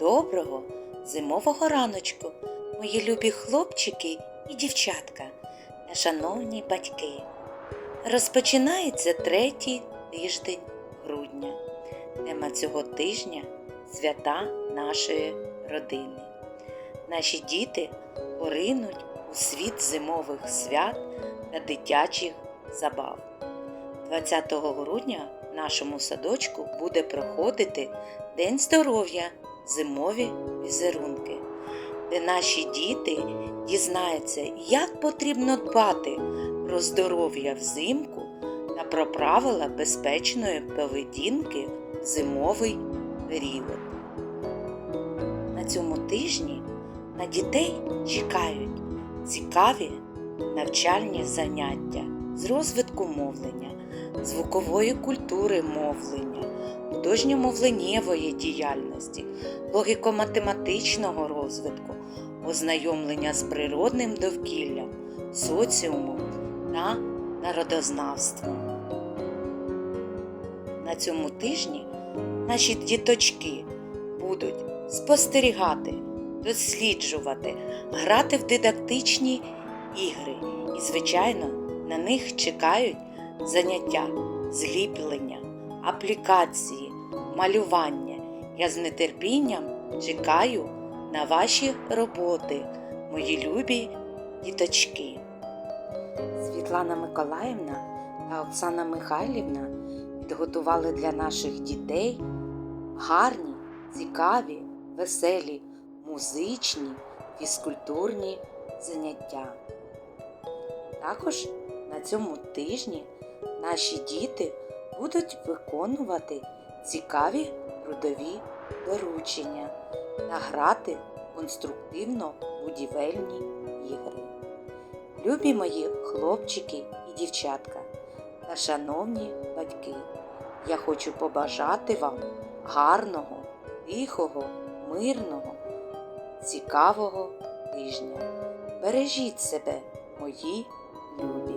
Доброго зимового раночку, мої любі хлопчики і дівчатка шановні батьки. Розпочинається третій тиждень грудня. Тема цього тижня свята нашої родини. Наші діти поринуть у світ зимових свят та дитячих забав. 20 грудня в нашому садочку буде проходити День здоров'я зимові візерунки, де наші діти дізнаються, як потрібно дбати про здоров'я взимку та про правила безпечної поведінки в зимовий період. На цьому тижні на дітей чекають цікаві навчальні заняття з розвитку мовлення, звукової культури мовлення, художньо-мовленнєвої діяльності, логіко-математичного розвитку, ознайомлення з природним довкіллям, соціумом та народознавством. На цьому тижні наші діточки будуть спостерігати, досліджувати, грати в дидактичні ігри і, звичайно, на них чекають заняття зліплення, аплікації, малювання. Я з нетерпінням чекаю на ваші роботи, мої любі діточки. Світлана Миколаївна та Оксана Михайлівна підготували для наших дітей гарні, цікаві, веселі, музичні, фізкультурні заняття. Також на цьому тижні наші діти будуть виконувати цікаві трудові доручення та грати конструктивно-будівельні ігри. Любі мої хлопчики і дівчатка та шановні батьки, я хочу побажати вам гарного, тихого, мирного, цікавого тижня. Бережіть себе, мої любі.